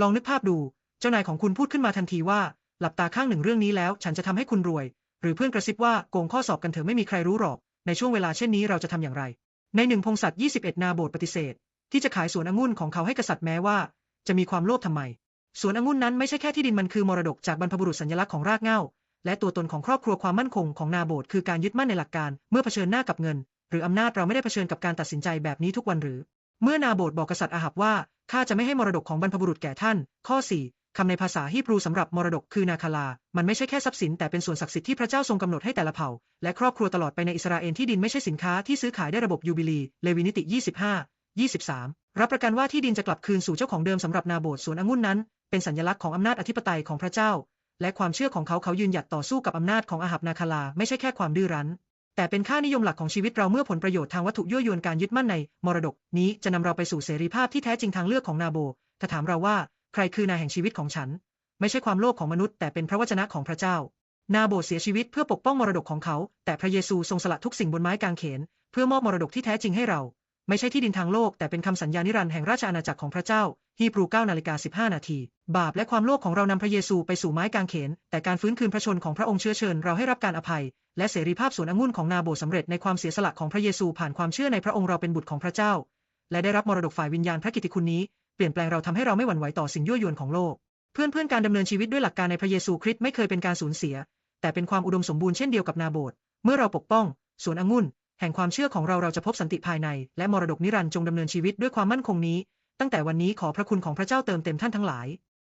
ลองนึกภาพดู เจ้านายของคุณพูดขึ้นมาทันทีว่า หลับตาข้างหนึ่งเรื่องนี้แล้ว ฉันจะทำให้คุณรวย หรือเพื่อนกระซิบว่าโกงข้อสอบกันเถอะไม่มีใครรู้หรอก ในช่วงเวลาเช่นนี้เราจะทำอย่างไร ในหนึ่งพงศักดิ์21 นาโบทปฏิเสธ ที่จะขายสวนองุ่นของเขาให้กษัตริย์แม้ว่า จะมีความโลภทำไม สวนองุ่นนั้นไม่ใช่แค่ที่ดินมันคือมรดกจากบรรพบุรุษสัญลักษณ์ของรากเหง้า และตัวตนของครอบครัวความมั่นคงของนาโบทคือการยึดมั่นในหลักการ เมื่อเผชิญหน้ากับเงิน หรืออำนาจเราไม่ได้เผชิญกับการตัดสินใจแบบนี้ทุกวันหรือ เมื่อนาโบทบอกกษัตริย์อาหับว่าข้าจะไม่ให้มรดกของบรรพบุรุษแก่ท่าน ข้อ 4 คำในภาษาฮีบรูสำหรับมรดกคือนาคาลา มันไม่ใช่แค่ทรัพย์สินแต่เป็นส่วนศักดิ์สิทธิ์ที่พระเจ้าทรงกำหนดให้แต่ละเผ่า และครอบครัวตลอดไปในอิสราเอลที่ดินไม่ใช่สินค้าที่ซื้อขายได้ระบบยูบิลี เลวีนิติ 25 23 รับประกันว่าที่ดินจะกลับคืนสู่เจ้าของเดิมสำหรับนาโบทสวนองุ่นนั้น เป็นสัญลักษณ์ของอำนาจอธิปไตยของพระเจ้า และความเชื่อของเขาเขายืนหยัดต่อสู้กับอำนาจของอาหับนาคาลาไม่ใช่แค่ความดื้อรั้น แต่เป็นค่านิยมหลักของชีวิตเราเมื่อผลประโยชน์ทางวัตถุยั่วยวนการยึดมั่นใน มรดก นี้จะนำเราไปสู่เสรีภาพที่แท้จริงทางเลือกของนาโบ ถ้าถามเราว่า ใครคือนายแห่งชีวิตของฉัน ไม่ใช่ความโลภของมนุษย์แต่เป็นพระวจนะของพระเจ้า นาโบเสียชีวิตเพื่อปกป้องมรดกของเขา แต่พระเยซูทรงสละทุกสิ่งบนไม้กางเขน เพื่อมอบมรดกที่แท้จริงให้เรา ไม่ใช่ที่ดินทางโลกแต่เป็นคำสัญญานิรันดร์แห่งราชอาณาจักรของพระเจ้าฮีบรู9นาฬิกา15 นาที บาปและความโลภของเรานำพระเยซูไปสู่ไม้กางเขน แต่การฟื้นคืนพระชนของพระองค์เชื้อเชิญเราให้รับการอภัย และเสรีภาพส่วนองุ่นของนาโบสำเร็จในความเสียสละของพระเยซูผ่านความเชื่อในพระองค์เราเป็นบุตรของพระเจ้า และได้รับมรดกฝ่ายวิญญาณพระกิตติคุณนี้เปลี่ยนแปลงเราทำให้เราไม่หวั่นไหวต่อสิ่งยั่วยวนของโลก เพื่อนเพื่อนการดำเนินชีวิตด้วยหลักการในพระเยซูคริสต์ไม่เคยเป็นการสูญเสีย แต่เป็นความอุดมสมบูรณ์เช่นเดียวกับนาโบทเมื่อเราปกป้องสวนองุ่น แห่งความเชื่อของเราเราจะพบสันติภายใน และมรดกนิรันดร์จงดำเนินชีวิตด้วยความมั่นคงนี้ ตั้งแต่วันนี้ขอพระคุณของพระเจ้าเติมเต็มท่านทั้งหลาย